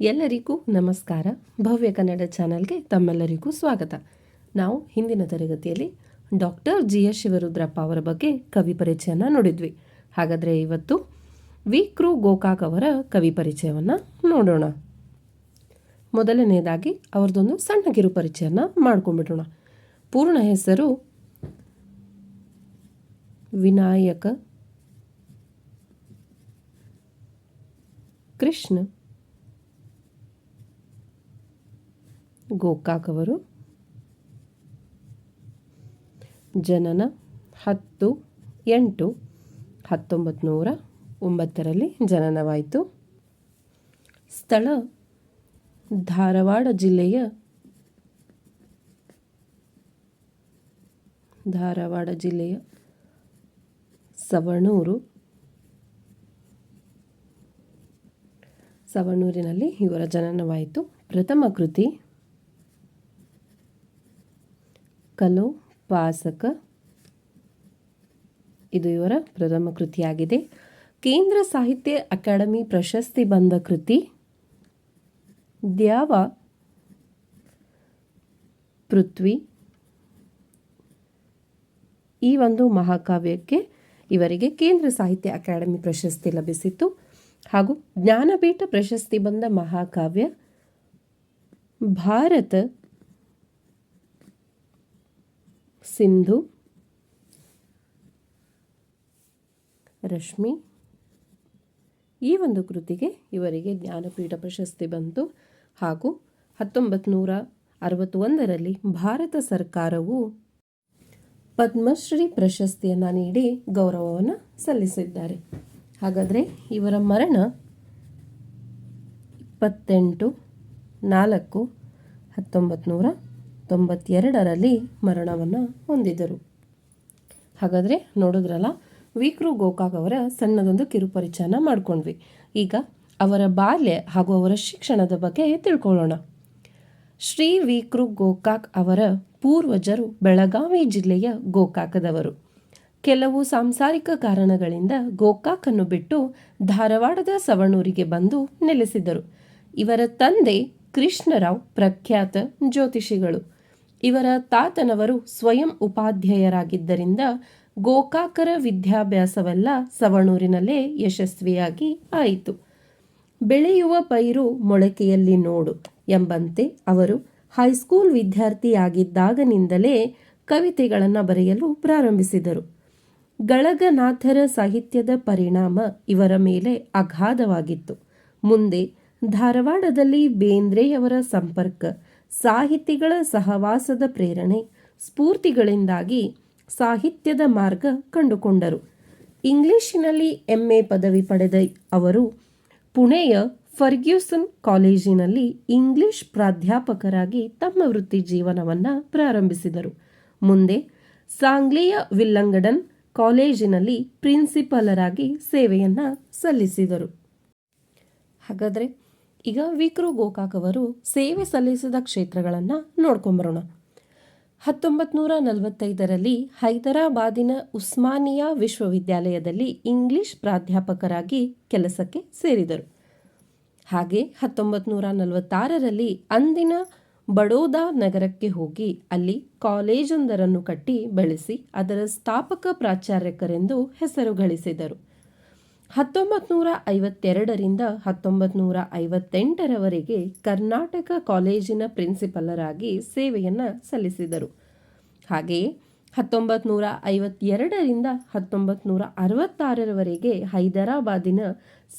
ಎಲ್ಲರಿಗೂ ನಮಸ್ಕಾರ. ಭವ್ಯ ಕನ್ನಡ ಚಾನಲ್ಗೆ ತಮ್ಮೆಲ್ಲರಿಗೂ ಸ್ವಾಗತ. ನಾವು ಹಿಂದಿನ ತರಗತಿಯಲ್ಲಿ ಡಾಕ್ಟರ್ ಜಿ ಎಸ್ ಶಿವರುದ್ರಪ್ಪ ಅವರ ಬಗ್ಗೆ ಕವಿ ಪರಿಚಯನ ನೋಡಿದ್ವಿ. ಹಾಗಾದರೆ ಇವತ್ತು ವಿ. ಗೋಕಾಕ್ ಅವರ ಕವಿ ಪರಿಚಯವನ್ನು ನೋಡೋಣ. ಮೊದಲನೇದಾಗಿ ಅವ್ರದ್ದೊಂದು ಸಣ್ಣ ಕಿರು ಪರಿಚಯನ ಮಾಡ್ಕೊಂಡ್ಬಿಡೋಣ. ಪೂರ್ಣ ಹೆಸರು ವಿನಾಯಕ ಕೃಷ್ಣ. ಗೋಕಾಕ್ ಅವರು ಜನನ ಹತ್ತು ಎಂಟು ಹತ್ತೊಂಬತ್ತು ನೂರ ಒಂಬತ್ತರಲ್ಲಿ ಜನನವಾಯಿತು. ಸ್ಥಳ ಧಾರವಾಡ ಜಿಲ್ಲೆಯ ಧಾರವಾಡ ಜಿಲ್ಲೆಯ ಸವಣೂರು. ಸವಣೂರಿನಲ್ಲಿ ಇವರ ಜನನವಾಯಿತು. ಪ್ರಥಮ ಕೃತಿ ಕಲು ಪಾಸಕ. ಇದು ಇವರ ಪ್ರಥಮ ಕೃತಿಯಾಗಿದೆ. ಕೇಂದ್ರ ಸಾಹಿತ್ಯ ಅಕಾಡೆಮಿ ಪ್ರಶಸ್ತಿ ಬಂದ ಕೃತಿ ದ್ಯಾವ ಪೃಥ್ವಿ. ಈ ಒಂದು ಮಹಾಕಾವ್ಯಕ್ಕೆ ಇವರಿಗೆ ಕೇಂದ್ರ ಸಾಹಿತ್ಯ ಅಕಾಡೆಮಿ ಪ್ರಶಸ್ತಿ ಲಭಿಸಿತ್ತು. ಹಾಗೂ ಜ್ಞಾನಪೀಠ ಪ್ರಶಸ್ತಿ ಬಂದ ಮಹಾಕಾವ್ಯ ಭಾರತ ಸಿಂಧು, ರಶ್ಮಿ. ಈ ಒಂದು ಕೃತಿಗೆ ಇವರಿಗೆ ಜ್ಞಾನಪೀಠ ಪ್ರಶಸ್ತಿ ಬಂತು. ಹಾಗೂ ಹತ್ತೊಂಬತ್ತು ಅರವತ್ತೊಂದರಲ್ಲಿ ಭಾರತ ಸರ್ಕಾರವು ಪದ್ಮಶ್ರೀ ಪ್ರಶಸ್ತಿಯನ್ನು ನೀಡಿ ಗೌರವವನ್ನು ಸಲ್ಲಿಸಿದ್ದಾರೆ. ಹಾಗಾದರೆ ಇವರ ಮರಣ ಇಪ್ಪತ್ತೆಂಟು ನಾಲ್ಕು ಹತ್ತೊಂಬತ್ತು ನೂರ ತೊಂಬತ್ತೆರಡರಲ್ಲಿ ಮರಣವನ್ನು ಹೊಂದಿದರು. ಹಾಗಾದರೆ ನೋಡಿದ್ರಲ್ಲ, ವಿಕ್ರು ಗೋಕಾಕ್ ಅವರ ಸಣ್ಣದೊಂದು ಕಿರುಪರಿಚಯನ ಮಾಡ್ಕೊಂಡ್ವಿ. ಈಗ ಅವರ ಬಾಲ್ಯ ಹಾಗೂ ಅವರ ಶಿಕ್ಷಣದ ಬಗ್ಗೆ ತಿಳ್ಕೊಳ್ಳೋಣ. ಶ್ರೀ ವಿಕ್ರು ಗೋಕಾಕ್ ಅವರ ಪೂರ್ವಜರು ಬೆಳಗಾವಿ ಜಿಲ್ಲೆಯ ಗೋಕಾಕದವರು. ಕೆಲವು ಸಾಂಸಾರಿಕ ಕಾರಣಗಳಿಂದ ಗೋಕಾಕನ್ನು ಬಿಟ್ಟು ಧಾರವಾಡದ ಸವಣೂರಿಗೆ ಬಂದು ನೆಲೆಸಿದರು ಇವರ ತಂದೆ ಕೃಷ್ಣರಾವ್ ಪ್ರಖ್ಯಾತ ಜ್ಯೋತಿಷಿಗಳು. ಇವರ ತಾತನವರು ಸ್ವಯಂ ಉಪಾಧ್ಯಾಯರಾಗಿದ್ದರಿಂದ ಗೋಕಾಕರ ವಿದ್ಯಾಭ್ಯಾಸವೆಲ್ಲ ಸವಣೂರಿನಲ್ಲೇ ಯಶಸ್ವಿಯಾಗಿ ಆಯಿತು. ಬೆಳೆಯುವ ಪೈರು ಮೊಳಕೆಯಲ್ಲಿ ನೋಡು ಎಂಬಂತೆ ಅವರು ಹೈಸ್ಕೂಲ್ ವಿದ್ಯಾರ್ಥಿಯಾಗಿದ್ದಾಗನಿಂದಲೇ ಕವಿತೆಗಳನ್ನು ಬರೆಯಲು ಪ್ರಾರಂಭಿಸಿದರು. ಗಳಗನಾಥರ ಸಾಹಿತ್ಯದ ಪರಿಣಾಮ ಇವರ ಮೇಲೆ ಅಗಾಧವಾಗಿತ್ತು ಮುಂದೆ ಧಾರವಾಡದಲ್ಲಿ ಬೇಂದ್ರೆಯವರ ಸಂಪರ್ಕ ಸಾಹಿತಿಗಳ ಸಹವಾಸದ ಪ್ರೇರಣೆ, ಸ್ಫೂರ್ತಿಗಳಿಂದಾಗಿ ಸಾಹಿತ್ಯದ ಮಾರ್ಗ ಕಂಡುಕೊಂಡರು. ಇಂಗ್ಲಿಷಿನಲ್ಲಿ ಎಂಎ ಪದವಿ ಪಡೆದ ಅವರು ಪುಣೆಯ ಫರ್ಗ್ಯೂಸನ್ ಕಾಲೇಜಿನಲ್ಲಿ ಇಂಗ್ಲಿಷ್ ಪ್ರಾಧ್ಯಾಪಕರಾಗಿ ತಮ್ಮ ವೃತ್ತಿ ಜೀವನವನ್ನು ಪ್ರಾರಂಭಿಸಿದರು. ಮುಂದೆ ಸಾಂಗ್ಲಿಯ ವಿಲ್ಲಂಗಡನ್ ಕಾಲೇಜಿನಲ್ಲಿ ಪ್ರಿನ್ಸಿಪಾಲರಾಗಿ ಸೇವೆಯನ್ನು ಸಲ್ಲಿಸಿದರು. ಹಾಗಾದರೆ ಈಗ ವಿಕ್ರು ಗೋಕಾಕ್ ಅವರು ಸೇವೆ ಸಲ್ಲಿಸಿದ ಕ್ಷೇತ್ರಗಳನ್ನು ನೋಡ್ಕೊಂಬರೋಣ. ಹತ್ತೊಂಬತ್ತು ನೂರ ನಲವತ್ತೈದರಲ್ಲಿ ಹೈದರಾಬಾದಿನ ಉಸ್ಮಾನಿಯಾ ವಿಶ್ವವಿದ್ಯಾಲಯದಲ್ಲಿ ಇಂಗ್ಲಿಷ್ ಪ್ರಾಧ್ಯಾಪಕರಾಗಿ ಕೆಲಸಕ್ಕೆ ಸೇರಿದರು. ಹಾಗೆ ಹತ್ತೊಂಬತ್ತು ನೂರ ನಲವತ್ತಾರರಲ್ಲಿ ಅಂದಿನ ಬಡೋದಾ ನಗರಕ್ಕೆ ಹೋಗಿ ಅಲ್ಲಿ ಕಾಲೇಜೊಂದರನ್ನು ಕಟ್ಟಿ ಬೆಳೆಸಿ ಅದರ ಸ್ಥಾಪಕ ಪ್ರಾಚಾರ್ಯಕರೆಂದು ಹೆಸರು ಗಳಿಸಿದರು ಹತ್ತೊಂಬತ್ತು ನೂರ ಐವತ್ತೆರಡರಿಂದ ಹತ್ತೊಂಬತ್ತು ನೂರ ಐವತ್ತೆಂಟರವರೆಗೆ ಕರ್ನಾಟಕ ಕಾಲೇಜಿನ ಪ್ರಿನ್ಸಿಪಲರಾಗಿ ಸೇವೆಯನ್ನು ಸಲ್ಲಿಸಿದರು. ಹಾಗೆಯೇ ಹತ್ತೊಂಬತ್ತು ನೂರ ಐವತ್ತೆರಡರಿಂದ ಹತ್ತೊಂಬತ್ತು ನೂರ ಅರವತ್ತಾರರವರೆಗೆ ಹೈದರಾಬಾದಿನ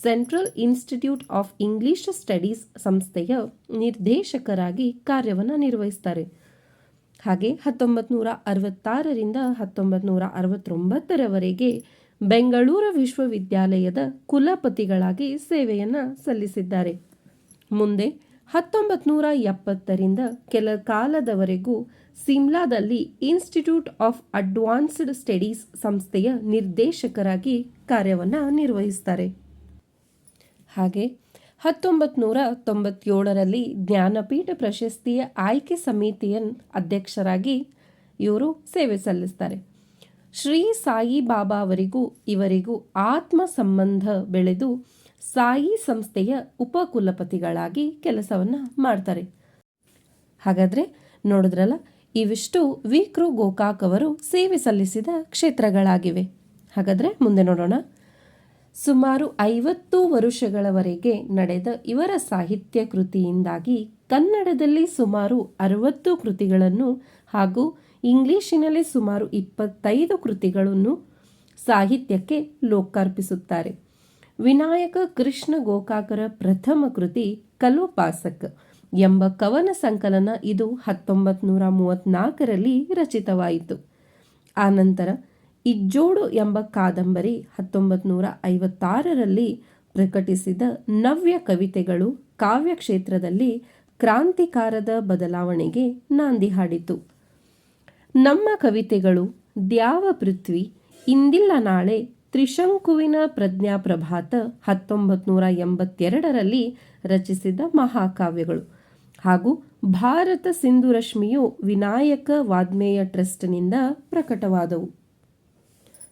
central institute of English studies ಸಂಸ್ಥೆಯ ನಿರ್ದೇಶಕರಾಗಿ ಕಾರ್ಯವನ್ನು ನಿರ್ವಹಿಸ್ತಾರೆ. ಹಾಗೆ ಹತ್ತೊಂಬತ್ತು ನೂರ ಅರವತ್ತಾರರಿಂದ ಹತ್ತೊಂಬತ್ತು ನೂರ ಅರವತ್ತೊಂಬತ್ತರವರೆಗೆ ಬೆಂಗಳೂರು ವಿಶ್ವವಿದ್ಯಾಲಯದ ಕುಲಪತಿಗಳಾಗಿ ಸೇವೆಯನ್ನು ಸಲ್ಲಿಸಿದ್ದಾರೆ. ಮುಂದೆ ಹತ್ತೊಂಬತ್ತು ನೂರ ಎಪ್ಪತ್ತರಿಂದ ಕೆಲ ಕಾಲದವರೆಗೂ ಸಿಮ್ಲಾದಲ್ಲಿ ಇನ್ಸ್ಟಿಟ್ಯೂಟ್ ಆಫ್ ಅಡ್ವಾನ್ಸ್ಡ್ ಸ್ಟಡೀಸ್ ಸಂಸ್ಥೆಯ ನಿರ್ದೇಶಕರಾಗಿ ಕಾರ್ಯವನ್ನು ನಿರ್ವಹಿಸ್ತಾರೆ. ಹಾಗೆ ಹತ್ತೊಂಬತ್ತು ನೂರ ತೊಂಬತ್ತೇಳರಲ್ಲಿ ಜ್ಞಾನಪೀಠ ಪ್ರಶಸ್ತಿಯ ಆಯ್ಕೆ ಸಮಿತಿಯ ಅಧ್ಯಕ್ಷರಾಗಿ ಇವರು ಸೇವೆ ಸಲ್ಲಿಸ್ತಾರೆ. ಶ್ರೀ ಸಾಯಿ ಬಾಬಾ ಅವರಿಗೂ, ಇವರಿಗೂ ಆತ್ಮ ಸಂಬಂಧ ಬೆಳೆದು ಸಾಯಿ ಸಂಸ್ಥೆಯ ಉಪಕುಲಪತಿಗಳಾಗಿ ಕೆಲಸವನ್ನು ಮಾಡ್ತಾರೆ. ಹಾಗಾದರೆ ನೋಡಿದ್ರಲ್ಲ, ಇವಿಷ್ಟು ವಿಕ್ರು ಗೋಕಾಕ್ ಅವರು ಸೇವೆ ಸಲ್ಲಿಸಿದ ಕ್ಷೇತ್ರಗಳಾಗಿವೆ. ಹಾಗಾದರೆ ಮುಂದೆ ನೋಡೋಣ. ಸುಮಾರು ಐವತ್ತು ವರುಷಗಳವರೆಗೆ ನಡೆದ ಇವರ ಸಾಹಿತ್ಯ ಕೃತಿಯಿಂದಾಗಿ ಕನ್ನಡದಲ್ಲಿ ಸುಮಾರು ಅರವತ್ತು ಕೃತಿಗಳನ್ನು ಹಾಗೂ ಇಂಗ್ಲಿಶಿನಲ್ಲಿ ಸುಮಾರು ಇಪ್ಪತ್ತೈದು ಕೃತಿಗಳನ್ನು ಸಾಹಿತ್ಯಕ್ಕೆ ಲೋಕಾರ್ಪಿಸುತ್ತಾರೆ. ವಿನಾಯಕ ಕೃಷ್ಣ ಗೋಕಾಕರ ಪ್ರಥಮ ಕೃತಿ ಕಲ್ವಪಾಸಕ್ ಎಂಬ ಕವನ ಸಂಕಲನ ಇದು ಹತ್ತೊಂಬತ್ತು ನೂರ ಮೂವತ್ತ್ನಾಲ್ಕರಲ್ಲಿ ರಚಿತವಾಯಿತು. ಆನಂತರ ಇಜ್ಜೋಡು ಎಂಬ ಕಾದಂಬರಿ ಹತ್ತೊಂಬತ್ತು ನೂರ ಐವತ್ತಾರರಲ್ಲಿ ಪ್ರಕಟಿಸಿದ ನವ್ಯ ಕವಿತೆಗಳು ಕಾವ್ಯ ಕ್ಷೇತ್ರದಲ್ಲಿ ಕ್ರಾಂತಿಕಾರದ ಬದಲಾವಣೆಗೆ ನಾಂದಿ ಹಾಡಿತು. ನಮ್ಮ ಕವಿತೆಗಳು ದ್ಯಾವ ಪೃಥ್ವಿ, ಇಂದಿಲ್ಲ ನಾಳೆ, ತ್ರಿಶಂಕುವಿನ ಪ್ರಜ್ಞಾಪ್ರಭಾತ ಹತ್ತೊಂಬತ್ತು ನೂರ ಎಂಬತ್ತೆರಡರಲ್ಲಿ ರಚಿಸಿದ ಮಹಾಕಾವ್ಯಗಳು. ಹಾಗೂ ಭಾರತ ಸಿಂಧು ರಶ್ಮಿಯು ವಿನಾಯಕ ವಾದ್ಮೇಯ ಟ್ರಸ್ಟ್ನಿಂದ ಪ್ರಕಟವಾದವು.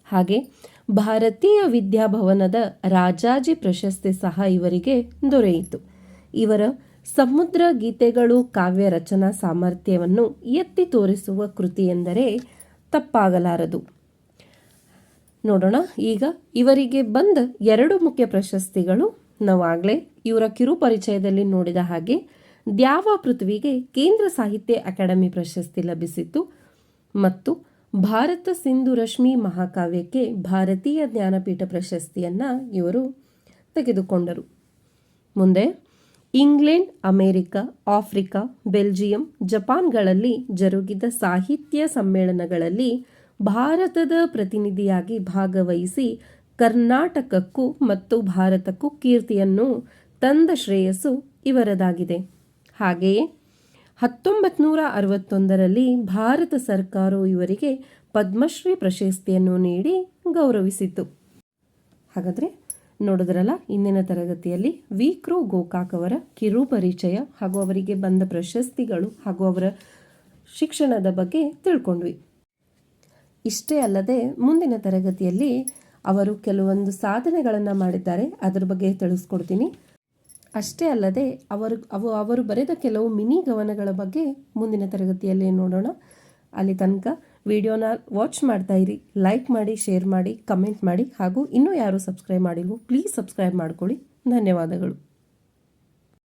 ಹಾಗೆ ಭಾರತೀಯ ವಿದ್ಯಾಭವನದ ರಾಜಾಜಿ ಪ್ರಶಸ್ತಿ ಸಹ ಇವರಿಗೆ ದೊರೆಯಿತು. ಇವರ ಸಮುದ್ರ ಗೀತೆಗಳು ಕಾವ್ಯ ರಚನಾ ಸಾಮರ್ಥ್ಯವನ್ನು ಎತ್ತಿ ತೋರಿಸುವ ಕೃತಿ ಎಂದರೆ ತಪ್ಪಾಗಲಾರದು. ನೋಡೋಣ, ಈಗ ಇವರಿಗೆ ಬಂದ ಎರಡು ಮುಖ್ಯ ಪ್ರಶಸ್ತಿಗಳು. ನಾವಾಗಲೇ ಇವರ ಕಿರು ಪರಿಚಯದಲ್ಲಿ ನೋಡಿದ ಹಾಗೆ ದ್ಯಾವ ಪೃಥ್ವಿಗೆ ಕೇಂದ್ರ ಸಾಹಿತ್ಯ ಅಕಾಡೆಮಿ ಪ್ರಶಸ್ತಿ ಲಭಿಸಿತ್ತು ಮತ್ತು ಭಾರತ ಸಿಂಧು ರಶ್ಮಿ ಮಹಾಕಾವ್ಯಕ್ಕೆ ಭಾರತೀಯ ಜ್ಞಾನಪೀಠ ಪ್ರಶಸ್ತಿಯನ್ನು ಇವರು ತೆಗೆದುಕೊಂಡರು. ಮುಂದೆ ಇಂಗ್ಲೆಂಡ್, ಅಮೆರಿಕ, ಆಫ್ರಿಕಾ, ಬೆಲ್ಜಿಯಂ, ಜಪಾನ್ಗಳಲ್ಲಿ ಜರುಗಿದ ಸಾಹಿತ್ಯ ಸಮ್ಮೇಳನಗಳಲ್ಲಿ ಭಾರತದ ಪ್ರತಿನಿಧಿಯಾಗಿ ಭಾಗವಹಿಸಿ ಕರ್ನಾಟಕಕ್ಕೂ ಮತ್ತು ಭಾರತಕ್ಕೂ ಕೀರ್ತಿಯನ್ನು ತಂದ ಶ್ರೇಯಸ್ಸು ಇವರದಾಗಿದೆ. ಹಾಗೆಯೇ ಹತ್ತೊಂಬತ್ತು ನೂರ ಅರವತ್ತೊಂದರಲ್ಲಿ ಭಾರತ ಸರ್ಕಾರವು ಇವರಿಗೆ ಪದ್ಮಶ್ರೀ ಪ್ರಶಸ್ತಿಯನ್ನು ನೀಡಿ ಗೌರವಿಸಿತು ಹಾಗಾದರೆ ನೋಡಿದ್ರಲ್ಲ, ಇಂದಿನ ತರಗತಿಯಲ್ಲಿ ವಿಕ್ರೋ ಗೋಕಾಕ್ ಅವರ ಕಿರು ಪರಿಚಯ ಹಾಗೂ ಅವರಿಗೆ ಬಂದ ಪ್ರಶಸ್ತಿಗಳು ಹಾಗೂ ಅವರ ಶಿಕ್ಷಣದ ಬಗ್ಗೆ ತಿಳ್ಕೊಂಡ್ವಿ. ಇಷ್ಟೇ ಅಲ್ಲದೆ, ಮುಂದಿನ ತರಗತಿಯಲ್ಲಿ ಅವರು ಕೆಲವೊಂದು ಸಾಧನೆಗಳನ್ನು ಮಾಡಿದ್ದಾರೆ, ಅದರ ಬಗ್ಗೆ ತಿಳಿಸ್ಕೊಡ್ತೀನಿ. ಅಷ್ಟೇ ಅಲ್ಲದೆ, ಅವರು, ಅವು, ಅವರು ಬರೆದ ಕೆಲವು ಮಿನಿ ಗವನಗಳ ಬಗ್ಗೆ ಮುಂದಿನ ತರಗತಿಯಲ್ಲಿ ನೋಡೋಣ. ಅಲ್ಲಿ ತನಕ ವಿಡಿಯೋನ ವಾಚ್ ಮಾಡ್ತಾ ಇರಿ ಲೈಕ್ ಮಾಡಿ ಶೇರ್ ಮಾಡಿ ಕಮೆಂಟ್ ಮಾಡಿ, ಹಾಗೂ ಇನ್ನೂ ಯಾರು ಸಬ್ಸ್ಕ್ರೈಬ್ ಮಾಡಿಲ್ವೋ ಪ್ಲೀಸ್ ಸಬ್ಸ್ಕ್ರೈಬ್ ಮಾಡ್ಕೊಳ್ಳಿ. ಧನ್ಯವಾದಗಳು.